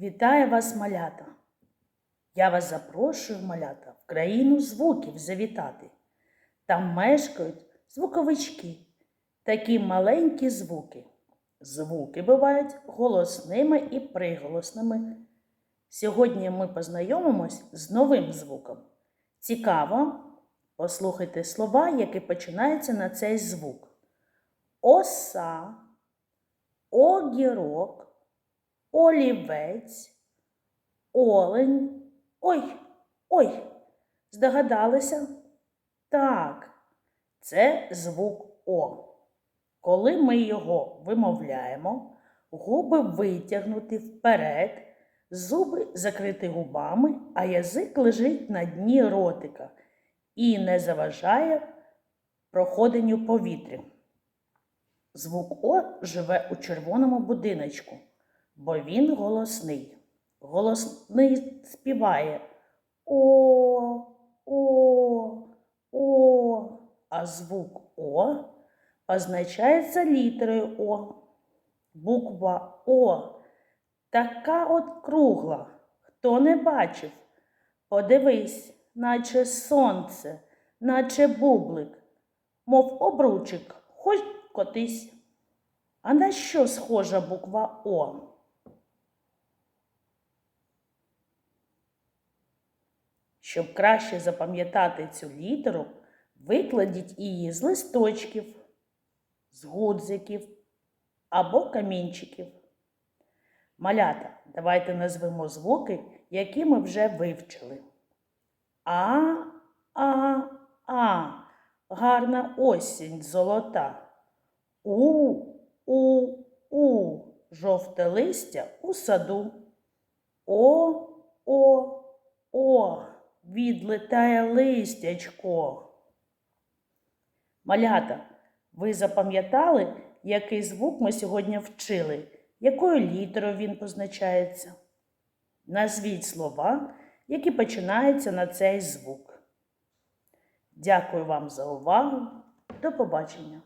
Вітаю вас, малята! Я вас запрошую, малята, в країну звуків завітати. Там мешкають звуковички, такі маленькі звуки. Звуки бувають голосними і приголосними. Сьогодні ми познайомимось з новим звуком. Цікаво, послухайте слова, які починаються на цей звук. Оса, огірок, олівець, олень. Ой, ой, здогадалися? Так, це звук О. Коли ми його вимовляємо, губи витягнуті вперед, зуби закриті губами, а язик лежить на дні ротика і не заважає проходенню повітря. Звук О живе у червоному будиночку, бо він голосний. Голосний співає О, О, О, а звук О позначається літерою О. Буква О така от кругла. Хто не бачив? Подивись, наче сонце, наче бублик, мов обручик, хоч котись. А на що схожа буква О? Щоб краще запам'ятати цю літеру, викладіть її з листочків, з гудзиків або камінчиків. Малята, давайте назвемо звуки, які ми вже вивчили. А, а, а. Гарна осінь золота. У, у, у. Жовте листя у саду. О. Відлетає листячко. Малята, ви запам'ятали, який звук ми сьогодні вчили? Якою літерою він позначається? Назвіть слова, які починаються на цей звук. Дякую вам за увагу. До побачення!